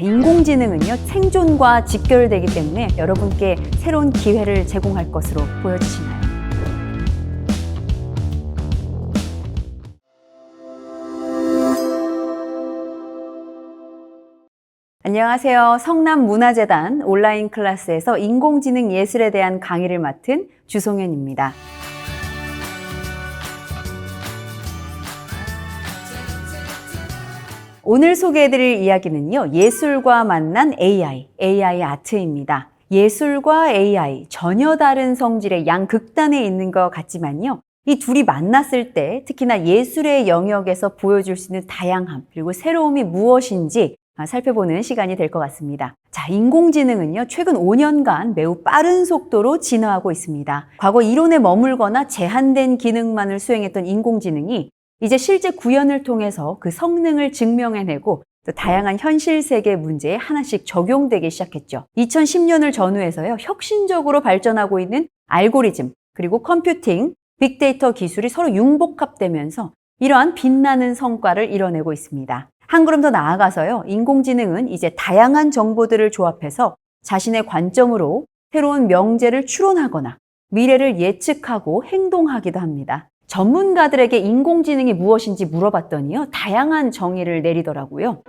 인공지능은요, 생존과 직결되기 때문에 여러분께 새로운 기회를 제공할 것으로 보여지시나요? 안녕하세요. 성남 문화재단 온라인 클래스에서 인공지능 예술에 대한 강의를 맡은 주송현입니다. 오늘 소개해드릴 이야기는요, 예술과 만난 AI, AI 아트입니다. 예술과 AI, 전혀 다른 성질의 양극단에 있는 것 같지만요, 이 둘이 만났을 때 특히나 예술의 영역에서 보여줄 수 있는 다양함, 그리고 새로움이 무엇인지 살펴보는 시간이 될 것 같습니다. 자, 인공지능은요, 최근 5년간 매우 빠른 속도로 진화하고 있습니다. 과거 이론에 머물거나 제한된 기능만을 수행했던 인공지능이 이제 실제 구현을 통해서 그 성능을 증명해내고 또 다양한 현실 세계 문제에 하나씩 적용되기 시작했죠. 2010년을 전후해서요, 혁신적으로 발전하고 있는 알고리즘, 그리고 컴퓨팅, 빅데이터 기술이 서로 융복합되면서 이러한 빛나는 성과를 이뤄내고 있습니다. 한 걸음 더 나아가서요, 인공지능은 이제 다양한 정보들을 조합해서 자신의 관점으로 새로운 명제를 추론하거나 미래를 예측하고 행동하기도 합니다. 전문가들에게 인공지능이 무엇인지 물어봤더니요, 다양한 정의를 내리더라고요.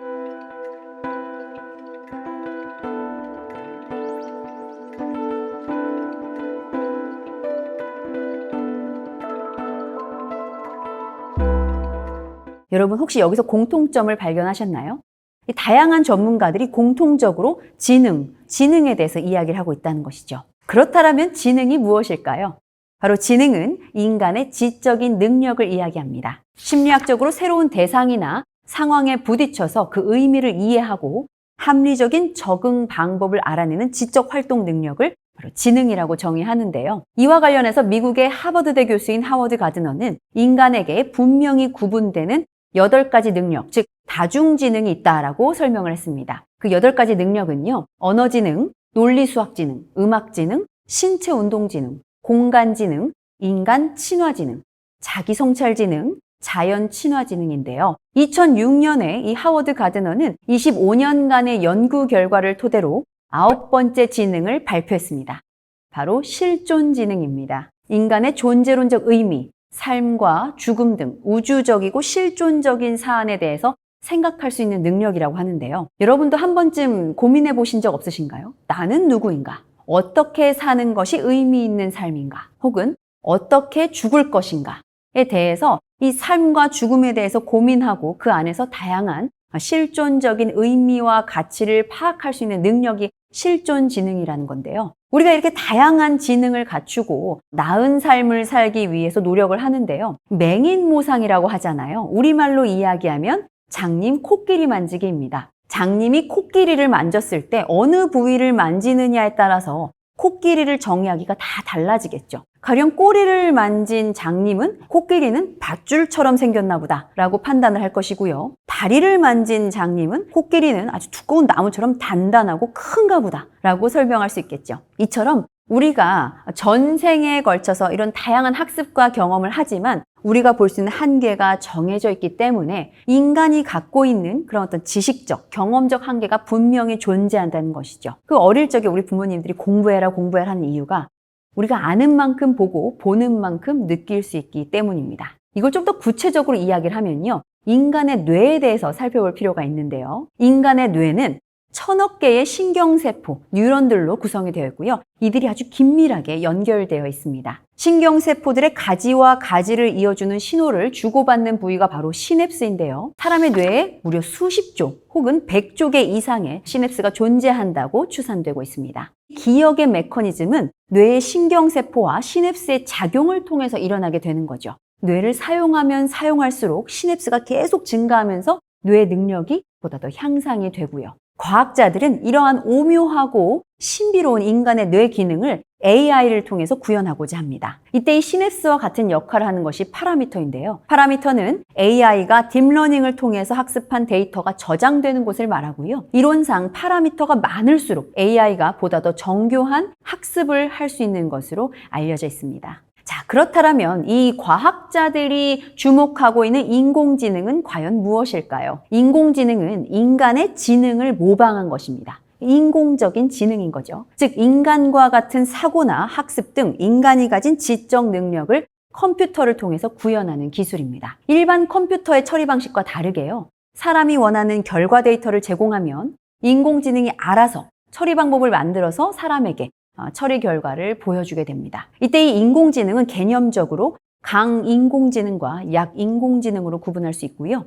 여러분 혹시 여기서 공통점을 발견하셨나요? 이 다양한 전문가들이 공통적으로 지능, 지능에 대해서 이야기를 하고 있다는 것이죠. 그렇다면 지능이 무엇일까요? 바로 지능은 인간의 지적인 능력을 이야기합니다. 심리학적으로 새로운 대상이나 상황에 부딪혀서 그 의미를 이해하고 합리적인 적응 방법을 알아내는 지적 활동 능력을 바로 지능이라고 정의하는데요. 이와 관련해서 미국의 하버드대 교수인 하워드 가드너는 인간에게 분명히 구분되는 8가지 능력, 즉 다중지능이 있다라고 설명을 했습니다. 그 8가지 능력은요. 언어지능, 논리수학지능, 음악지능, 신체운동지능, 공간지능, 인간 친화지능, 자기성찰지능, 자연 친화지능인데요. 2006년에 이 하워드 가드너는 25년간의 연구 결과를 토대로 아홉 번째 지능을 발표했습니다. 바로 실존 지능입니다. 인간의 존재론적 의미, 삶과 죽음 등 우주적이고 실존적인 사안에 대해서 생각할 수 있는 능력이라고 하는데요. 여러분도 한 번쯤 고민해 보신 적 없으신가요? 나는 누구인가? 어떻게 사는 것이 의미 있는 삶인가? 혹은 어떻게 죽을 것인가에 대해서 이 삶과 죽음에 대해서 고민하고 그 안에서 다양한 실존적인 의미와 가치를 파악할 수 있는 능력이 실존 지능이라는 건데요. 우리가 이렇게 다양한 지능을 갖추고 나은 삶을 살기 위해서 노력을 하는데요. 맹인 모상이라고 하잖아요. 우리말로 이야기하면 장님 코끼리 만지기입니다. 장님이 코끼리를 만졌을 때 어느 부위를 만지느냐에 따라서 코끼리를 정의하기가 다 달라지겠죠. 가령 꼬리를 만진 장님은 코끼리는 밧줄처럼 생겼나 보다 라고 판단을 할 것이고요. 다리를 만진 장님은 코끼리는 아주 두꺼운 나무처럼 단단하고 큰가 보다 라고 설명할 수 있겠죠. 이처럼 우리가 전생에 걸쳐서 이런 다양한 학습과 경험을 하지만 우리가 볼 수 있는 한계가 정해져 있기 때문에 인간이 갖고 있는 그런 어떤 지식적, 경험적 한계가 분명히 존재한다는 것이죠. 그 어릴 적에 우리 부모님들이 공부해라, 공부해라 하는 이유가 우리가 아는 만큼 보고 보는 만큼 느낄 수 있기 때문입니다. 이걸 좀 더 구체적으로 이야기를 하면요. 인간의 뇌에 대해서 살펴볼 필요가 있는데요. 인간의 뇌는 천억 개의 신경세포, 뉴런들로 구성이 되어 있고요. 이들이 아주 긴밀하게 연결되어 있습니다. 신경세포들의 가지와 가지를 이어주는 신호를 주고받는 부위가 바로 시냅스인데요. 사람의 뇌에 무려 수십 조 혹은 백 조 개 이상의 시냅스가 존재한다고 추산되고 있습니다. 기억의 메커니즘은 뇌의 신경세포와 시냅스의 작용을 통해서 일어나게 되는 거죠. 뇌를 사용하면 사용할수록 시냅스가 계속 증가하면서 뇌의 능력이 보다 더 향상이 되고요. 과학자들은 이러한 오묘하고 신비로운 인간의 뇌 기능을 AI를 통해서 구현하고자 합니다. 이때 이 시냅스와 같은 역할을 하는 것이 파라미터인데요. 파라미터는 AI가 딥러닝을 통해서 학습한 데이터가 저장되는 곳을 말하고요. 이론상 파라미터가 많을수록 AI가 보다 더 정교한 학습을 할 수 있는 것으로 알려져 있습니다. 자, 그렇다면 이 과학자들이 주목하고 있는 인공지능은 과연 무엇일까요? 인공지능은 인간의 지능을 모방한 것입니다. 인공적인 지능인 거죠. 즉, 인간과 같은 사고나 학습 등 인간이 가진 지적 능력을 컴퓨터를 통해서 구현하는 기술입니다. 일반 컴퓨터의 처리 방식과 다르게요. 사람이 원하는 결과 데이터를 제공하면 인공지능이 알아서 처리 방법을 만들어서 사람에게 어, 처리 결과를 보여주게 됩니다. 이때 이 인공지능은 개념적으로 강인공지능과 약인공지능으로 구분할 수 있고요.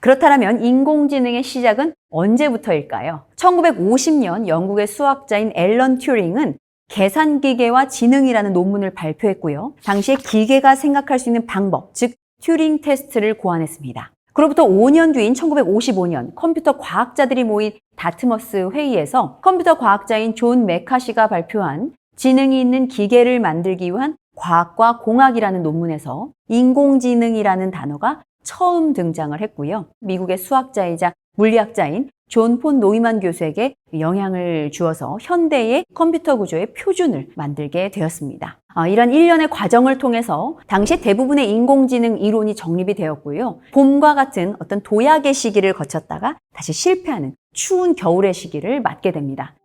그렇다면 인공지능의 시작은 언제부터일까요? 1950년 영국의 수학자인 앨런 튜링은 계산기계와 지능이라는 논문을 발표했고요. 당시에 기계가 생각할 수 있는 방법, 즉 튜링 테스트를 고안했습니다. 그로부터 5년 뒤인 1955년 컴퓨터 과학자들이 모인 다트머스 회의에서 컴퓨터 과학자인 존 메카시가 발표한 지능이 있는 기계를 만들기 위한 과학과 공학이라는 논문에서 인공지능이라는 단어가 처음 등장을 했고요. 미국의 수학자이자 물리학자인 존 폰 노이만 교수에게 영향을 주어서 현대의 컴퓨터 구조의 표준을 만들게 되었습니다. 아, 이런 일련의 과정을 통해서 당시 대부분의 인공지능 이론이 정립이 되었고요. 봄과 같은 어떤 도약의 시기를 거쳤다가 다시 실패하는 추운 겨울의 시기를 맞게 됩니다.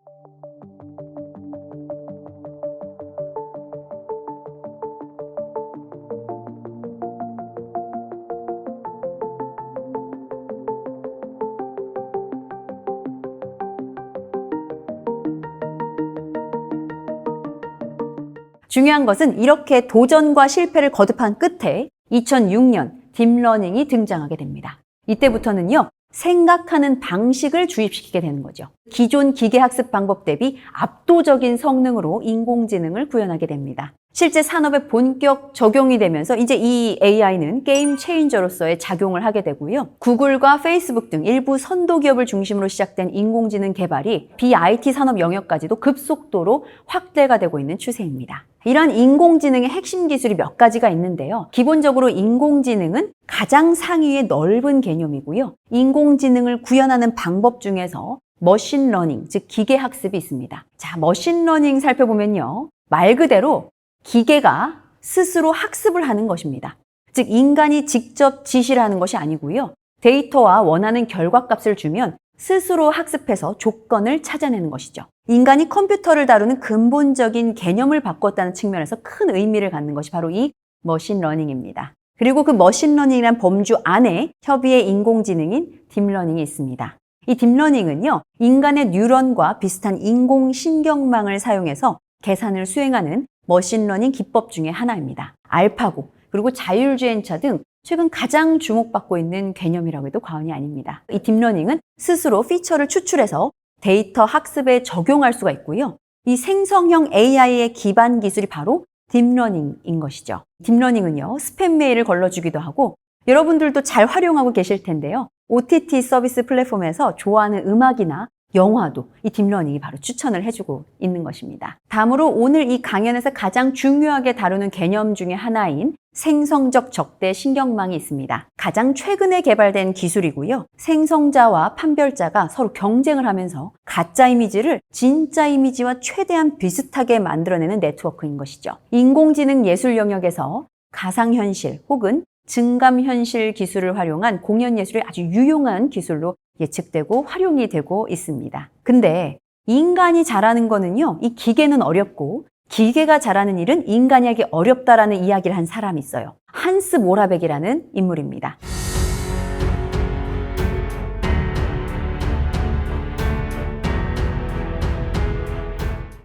중요한 것은 이렇게 도전과 실패를 거듭한 끝에 2006년 딥러닝이 등장하게 됩니다. 이때부터는요, 생각하는 방식을 주입시키게 되는 거죠. 기존 기계학습 방법 대비 압도적인 성능으로 인공지능을 구현하게 됩니다. 실제 산업에 본격 적용이 되면서 이제 이 AI는 게임 체인저로서의 작용을 하게 되고요. 구글과 페이스북 등 일부 선도 기업을 중심으로 시작된 인공지능 개발이 BIT 산업 영역까지도 급속도로 확대가 되고 있는 추세입니다. 이러한 인공지능의 핵심 기술이 몇 가지가 있는데요. 기본적으로 인공지능은 가장 상위의 넓은 개념이고요. 인공지능을 구현하는 방법 중에서 머신러닝, 즉 기계학습이 있습니다. 자, 머신러닝 살펴보면요. 말 그대로 기계가 스스로 학습을 하는 것입니다. 즉, 인간이 직접 지시를 하는 것이 아니고요. 데이터와 원하는 결과값을 주면 스스로 학습해서 조건을 찾아내는 것이죠. 인간이 컴퓨터를 다루는 근본적인 개념을 바꿨다는 측면에서 큰 의미를 갖는 것이 바로 이 머신러닝입니다. 그리고 그 머신러닝이란 범주 안에 협의의 인공지능인 딥러닝이 있습니다. 이 딥러닝은요, 인간의 뉴런과 비슷한 인공신경망을 사용해서 계산을 수행하는 머신러닝 기법 중의 하나입니다. 알파고, 그리고 자율주행차 등 최근 가장 주목받고 있는 개념이라고 해도 과언이 아닙니다. 이 딥러닝은 스스로 피처를 추출해서 데이터 학습에 적용할 수가 있고요. 이 생성형 AI의 기반 기술이 바로 딥러닝인 것이죠. 딥러닝은요, 스팸 메일을 걸러주기도 하고 여러분들도 잘 활용하고 계실 텐데요. OTT 서비스 플랫폼에서 좋아하는 음악이나 영화도 이 딥러닝이 바로 추천을 해주고 있는 것입니다. 다음으로 오늘 이 강연에서 가장 중요하게 다루는 개념 중에 하나인 생성적 적대 신경망이 있습니다. 가장 최근에 개발된 기술이고요. 생성자와 판별자가 서로 경쟁을 하면서 가짜 이미지를 진짜 이미지와 최대한 비슷하게 만들어내는 네트워크인 것이죠. 인공지능 예술 영역에서 가상현실 혹은 증감현실 기술을 활용한 공연 예술이 아주 유용한 기술로 예측되고 활용이 되고 있습니다. 근데 인간이 잘하는 거는요, 이 기계는 어렵고 기계가 잘하는 일은 인간이 하기 어렵다라는 이야기를 한 사람이 있어요. 한스 모라백이라는 인물입니다.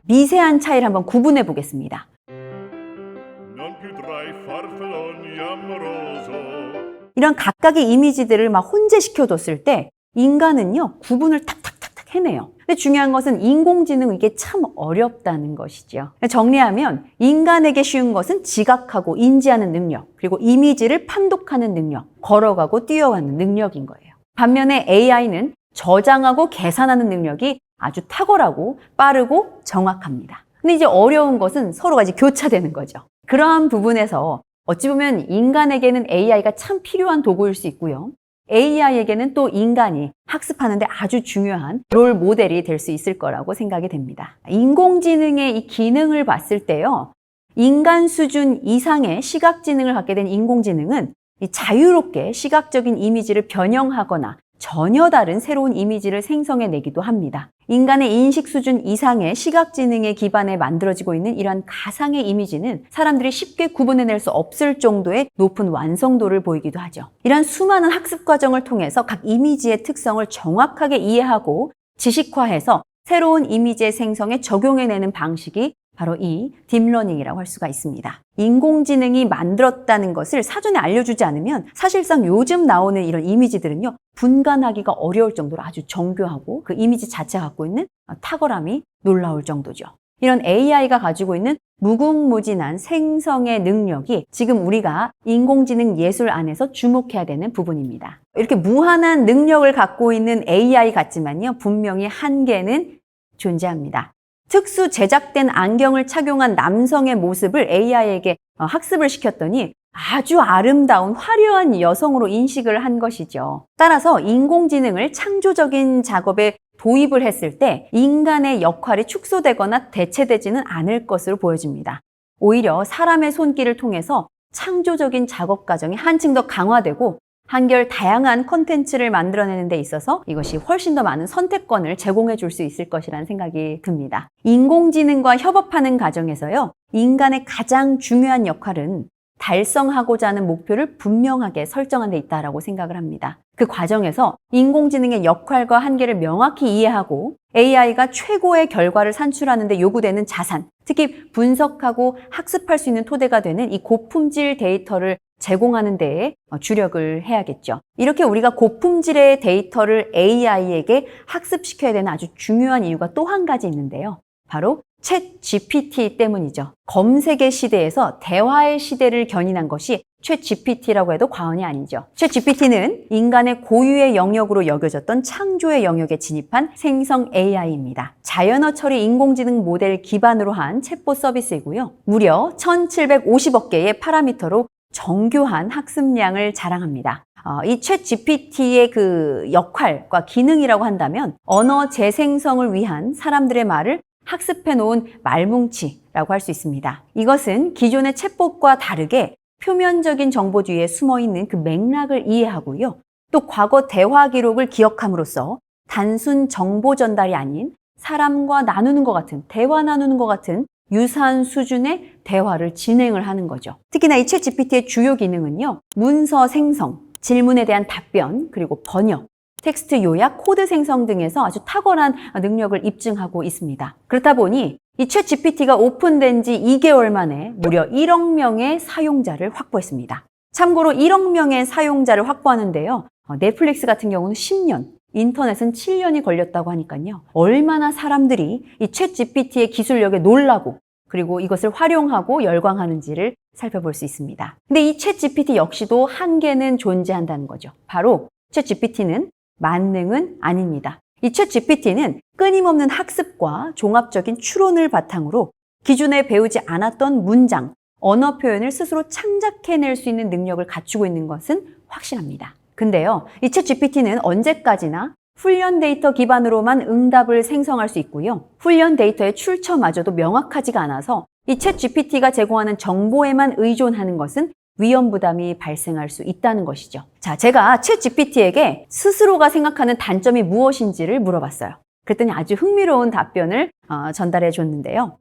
미세한 차이를 한번 구분해 보겠습니다. 이런 각각의 이미지들을 막 혼재시켜 뒀을 때 인간은요, 구분을 탁탁탁탁 해내요. 근데 중요한 것은 인공지능은 이게 참 어렵다는 것이죠. 정리하면 인간에게 쉬운 것은 지각하고 인지하는 능력, 그리고 이미지를 판독하는 능력, 걸어가고 뛰어가는 능력인 거예요. 반면에 AI는 저장하고 계산하는 능력이 아주 탁월하고 빠르고 정확합니다. 근데 이제 어려운 것은 서로가 이제 교차되는 거죠. 그러한 부분에서 어찌 보면 인간에게는 AI가 참 필요한 도구일 수 있고요. AI에게는 또 인간이 학습하는데 아주 중요한 롤 모델이 될 수 있을 거라고 생각이 됩니다. 인공지능의 이 기능을 봤을 때요. 인간 수준 이상의 시각 지능을 갖게 된 인공지능은 이 자유롭게 시각적인 이미지를 변형하거나 전혀 다른 새로운 이미지를 생성해내기도 합니다. 인간의 인식 수준 이상의 시각 지능에 기반해 만들어지고 있는 이러한 가상의 이미지는 사람들이 쉽게 구분해낼 수 없을 정도의 높은 완성도를 보이기도 하죠. 이러한 수많은 학습 과정을 통해서 각 이미지의 특성을 정확하게 이해하고 지식화해서 새로운 이미지의 생성에 적용해내는 방식이 바로 이 딥러닝이라고 할 수가 있습니다. 인공지능이 만들었다는 것을 사전에 알려주지 않으면 사실상 요즘 나오는 이런 이미지들은요, 분간하기가 어려울 정도로 아주 정교하고 그 이미지 자체가 갖고 있는 탁월함이 놀라울 정도죠. 이런 AI가 가지고 있는 무궁무진한 생성의 능력이 지금 우리가 인공지능 예술 안에서 주목해야 되는 부분입니다. 이렇게 무한한 능력을 갖고 있는 AI 같지만요, 분명히 한계는 존재합니다. 특수 제작된 안경을 착용한 남성의 모습을 AI에게 어, 학습을 시켰더니 아주 아름다운 화려한 여성으로 인식을 한 것이죠. 따라서 인공지능을 창조적인 작업에 도입을 했을 때 인간의 역할이 축소되거나 대체되지는 않을 것으로 보여집니다. 오히려 사람의 손길을 통해서 창조적인 작업 과정이 한층 더 강화되고 한결 다양한 콘텐츠를 만들어내는 데 있어서 이것이 훨씬 더 많은 선택권을 제공해 줄 수 있을 것이라는 생각이 듭니다. 인공지능과 협업하는 과정에서요, 인간의 가장 중요한 역할은 달성하고자 하는 목표를 분명하게 설정한 데 있다라고 생각을 합니다. 그 과정에서 인공지능의 역할과 한계를 명확히 이해하고 AI가 최고의 결과를 산출하는 데 요구되는 자산, 특히 분석하고 학습할 수 있는 토대가 되는 이 고품질 데이터를 제공하는 데에 주력을 해야겠죠. 이렇게 우리가 고품질의 데이터를 AI에게 학습시켜야 되는 아주 중요한 이유가 또 한 가지 있는데요. 바로 챗 GPT 때문이죠. 검색의 시대에서 대화의 시대를 견인한 것이 챗 GPT라고 해도 과언이 아니죠. 챗 GPT는 인간의 고유의 영역으로 여겨졌던 창조의 영역에 진입한 생성 AI입니다. 자연어 처리 인공지능 모델 기반으로 한 챗봇 서비스이고요. 무려 1750억 개의 파라미터로 정교한 학습량을 자랑합니다. 어, 이챗 GPT의 그 역할과 기능이라고 한다면 언어 재생성을 위한 사람들의 말을 학습해 놓은 말뭉치라고 할 수 있습니다. 이것은 기존의 챗봇과 다르게 표면적인 정보 뒤에 숨어 있는 그 맥락을 이해하고요. 또 과거 대화 기록을 기억함으로써 단순 정보 전달이 아닌 사람과 나누는 것 같은, 대화 나누는 것 같은 유사한 수준의 대화를 진행을 하는 거죠. 특히나 이 챗 GPT의 주요 기능은요. 문서 생성, 질문에 대한 답변, 그리고 번역, 텍스트 요약, 코드 생성 등에서 아주 탁월한 능력을 입증하고 있습니다. 그렇다 보니 이챗 GPT가 오픈된 지 2개월 만에 무려 1억 명의 사용자를 확보했습니다. 참고로 1억 명의 사용자를 확보하는데요. 어, 넷플릭스 같은 경우는 10년, 인터넷은 7년이 걸렸다고 하니까요. 얼마나 사람들이 이챗 GPT의 기술력에 놀라고 그리고 이것을 활용하고 열광하는지를 살펴볼 수 있습니다. 근데 이챗 GPT 역시도 한계는 존재한다는 거죠. 바로 챗 GPT는 만능은 아닙니다. 이챗 GPT는 끊임없는 학습과 종합적인 추론을 바탕으로 기존에 배우지 않았던 문장, 언어 표현을 스스로 창작해낼 수 있는 능력을 갖추고 있는 것은 확실합니다. 근데요, 이 챗 GPT는 언제까지나 훈련 데이터 기반으로만 응답을 생성할 수 있고요. 훈련 데이터의 출처마저도 명확하지가 않아서 이 챗 GPT가 제공하는 정보에만 의존하는 것은 위험 부담이 발생할 수 있다는 것이죠. 자, 제가 챗 GPT에게 스스로가 생각하는 단점이 무엇인지를 물어봤어요. 그랬더니 아주 흥미로운 답변을 어, 전달해 줬는데요.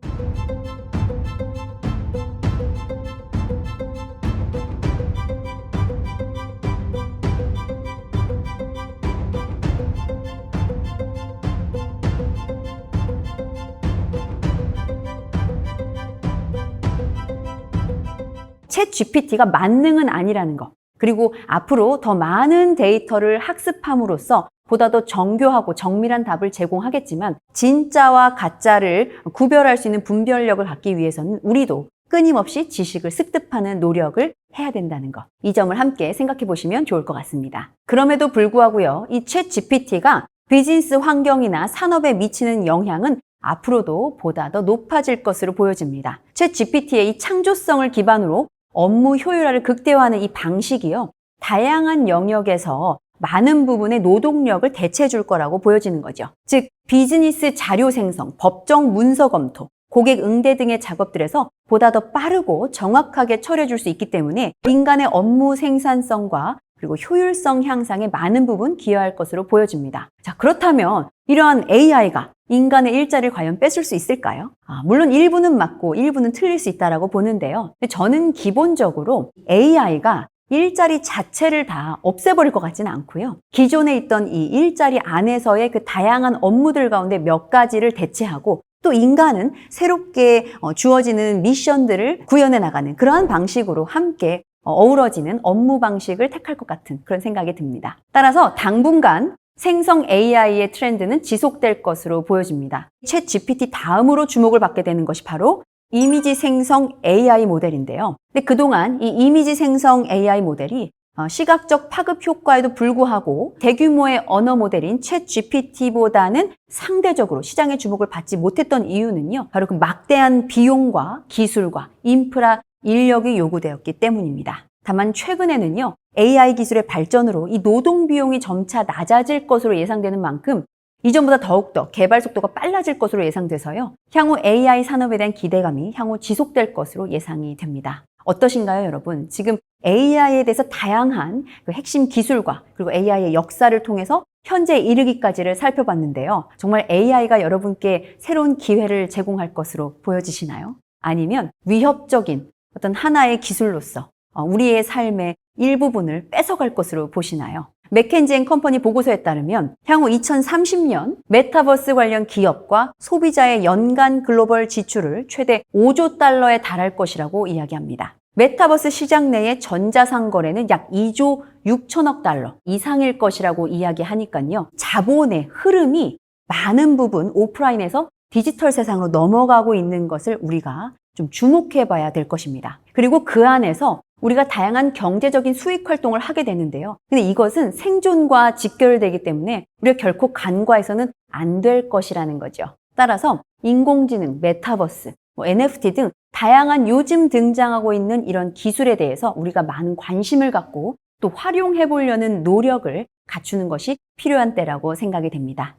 챗 GPT가 만능은 아니라는 것. 그리고 앞으로 더 많은 데이터를 학습함으로써 보다 더 정교하고 정밀한 답을 제공하겠지만 진짜와 가짜를 구별할 수 있는 분별력을 갖기 위해서는 우리도 끊임없이 지식을 습득하는 노력을 해야 된다는 것. 이 점을 함께 생각해 보시면 좋을 것 같습니다. 그럼에도 불구하고요. 이 챗 GPT가 비즈니스 환경이나 산업에 미치는 영향은 앞으로도 보다 더 높아질 것으로 보여집니다. 챗 GPT의 이 창조성을 기반으로 업무 효율화를 극대화하는 이 방식이요. 다양한 영역에서 많은 부분의 노동력을 대체해 줄 거라고 보여지는 거죠. 즉, 비즈니스 자료 생성, 법정 문서 검토, 고객 응대 등의 작업들에서 보다 더 빠르고 정확하게 처리해 줄 수 있기 때문에 인간의 업무 생산성과 그리고 효율성 향상에 많은 부분 기여할 것으로 보여집니다. 자, 그렇다면 이러한 AI가 인간의 일자리를 과연 뺏을 수 있을까요? 아, 물론 일부는 맞고 일부는 틀릴 수 있다라고 보는데요. 저는 기본적으로 AI가 일자리 자체를 다 없애버릴 것 같지는 않고요. 기존에 있던 이 일자리 안에서의 그 다양한 업무들 가운데 몇 가지를 대체하고 또 인간은 새롭게 어, 주어지는 미션들을 구현해 나가는 그러한 방식으로 함께 어, 어우러지는 업무 방식을 택할 것 같은 그런 생각이 듭니다. 따라서 당분간 생성 AI의 트렌드는 지속될 것으로 보여집니다. 챗 GPT 다음으로 주목을 받게 되는 것이 바로 이미지 생성 AI 모델인데요. 근데 그동안 이 이미지 생성 AI 모델이 어, 시각적 파급 효과에도 불구하고 대규모의 언어 모델인 챗 GPT보다는 상대적으로 시장의 주목을 받지 못했던 이유는요. 바로 그 막대한 비용과 기술과 인프라 인력이 요구되었기 때문입니다. 다만 최근에는요. AI 기술의 발전으로 이 노동 비용이 점차 낮아질 것으로 예상되는 만큼 이전보다 더욱더 개발 속도가 빨라질 것으로 예상돼서요. 향후 AI 산업에 대한 기대감이 향후 지속될 것으로 예상이 됩니다. 어떠신가요, 여러분? 지금 AI에 대해서 다양한 그 핵심 기술과 그리고 AI의 역사를 통해서 현재 이르기까지를 살펴봤는데요. 정말 AI가 여러분께 새로운 기회를 제공할 것으로 보여지시나요? 아니면 위협적인 어떤 하나의 기술로서 어, 우리의 삶의 일부분을 뺏어갈 것으로 보시나요? 맥켄지 앤 컴퍼니 보고서에 따르면 향후 2030년 메타버스 관련 기업과 소비자의 연간 글로벌 지출을 최대 5조 달러에 달할 것이라고 이야기합니다. 메타버스 시장 내의 전자상 거래는 약 2조 6천억 달러 이상일 것이라고 이야기하니까요. 자본의 흐름이 많은 부분 오프라인에서 디지털 세상으로 넘어가고 있는 것을 우리가 좀 주목해 봐야 될 것입니다. 그리고 그 안에서 우리가 다양한 경제적인 수익 활동을 하게 되는데요. 근데 이것은 생존과 직결되기 때문에 우리가 결코 간과해서는 안 될 것이라는 거죠. 따라서 인공지능, 메타버스, 뭐 NFT 등 다양한 요즘 등장하고 있는 이런 기술에 대해서 우리가 많은 관심을 갖고 또 활용해 보려는 노력을 갖추는 것이 필요한 때라고 생각이 됩니다.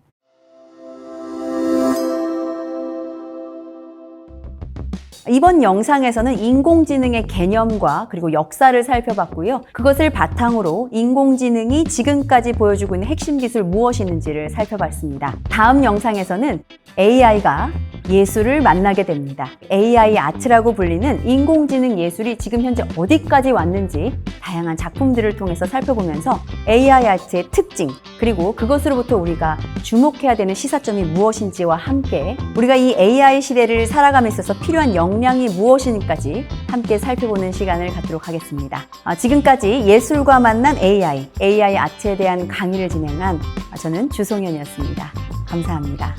이번 영상에서는 인공지능의 개념과 그리고 역사를 살펴봤고요. 그것을 바탕으로 인공지능이 지금까지 보여주고 있는 핵심 기술 무엇이 있는지를 살펴봤습니다. 다음 영상에서는 AI가 예술을 만나게 됩니다. AI 아트라고 불리는 인공지능 예술이 지금 현재 어디까지 왔는지 다양한 작품들을 통해서 살펴보면서 AI 아트의 특징, 그리고 그것으로부터 우리가 주목해야 되는 시사점이 무엇인지와 함께 우리가 이 AI 시대를 살아감에 있어서 필요한 역량이 무엇인지까지 함께 살펴보는 시간을 갖도록 하겠습니다. 아, 지금까지 예술과 만난 AI, AI 아트에 대한 강의를 진행한 저는 주송현이었습니다. 감사합니다.